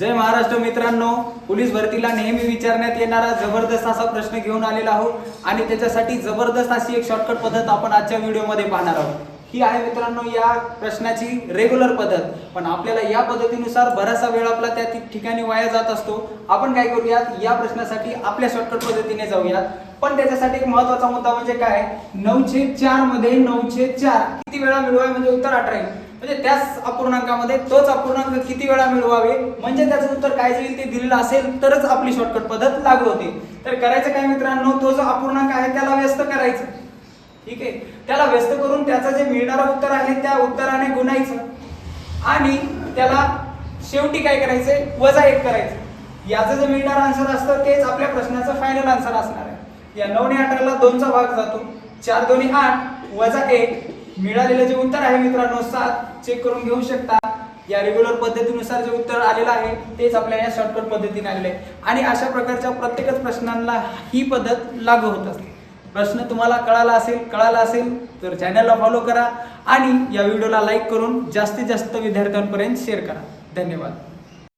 जय महाराष्ट्र मित्रांनो. पोलीस भरतीला नेहमी विचारण्यात येणारा जबरदस्त असा प्रश्न घेऊन आलेला आहोत. आणि त्याच्यासाठी जबरदस्त अशी एक शॉर्टकट पद्धत आपण आजच्या व्हिडिओमध्ये पाहणार आहोत. ही आहे मित्रांनो या प्रश्नाची रेग्युलर पद्धत. पण आपल्याला या पद्धतीनुसार बराचसा वेळ आपला त्या ठिकाणी वाया जात असतो. आपण काय करूयात? या प्रश्नासाठी आपल्या शॉर्टकट पद्धतीने जाऊयात. पण त्याच्यासाठी एक महत्त्वाचा मुद्दा म्हणजे काय? नऊशे चारमध्ये नऊशे चार. किती वेळा मिळवाय म्हणजे उत्तर अठरा म्हणजे त्याच अपूर्णांकामध्ये तोच अपूर्णांक किती वेळा मिळवावे? म्हणजे त्याचं उत्तर काय जाईल ते दिलेलं असेल तरच आपली शॉर्टकट पद्धत लागू होते. तर करायचं काय मित्रांनो? तो जो अपूर्णांक आहे त्याला व्यस्त करायचं. ठीक आहे? त्याला व्यस्त करून त्याचं जे मिळणारं उत्तर आहे त्या उत्तराने गुणायचं. आणि त्याला शेवटी काय करायचंय? वजा एक करायचं. याचं जे मिळणारं आन्सर असतं तेच आपल्या प्रश्नाचं फायनल आन्सर असणार आहे. या नऊ आणि अठराला दोनचा भाग जातो. चार दोन्ही आठ वजा एक मिळालेलं जे उत्तर आहे मित्रांनो सात चेक करून घेऊ शकता. या रेग्युलर पद्धतीनुसार जे उत्तर आलेलं आहे तेच आपल्या या शॉर्टकट पद्धतीने आलेलं आहे. आणि अशा प्रकारच्या प्रत्येकच प्रश्नांना ही पद्धत लागू होत असते. प्रश्न तुम्हाला कळाला असेल कळाला असेल तर चॅनलला फॉलो करा आणि या व्हिडिओला लाईक करून जास्तीत जास्त विद्यार्थ्यांपर्यंत शेअर करा. धन्यवाद.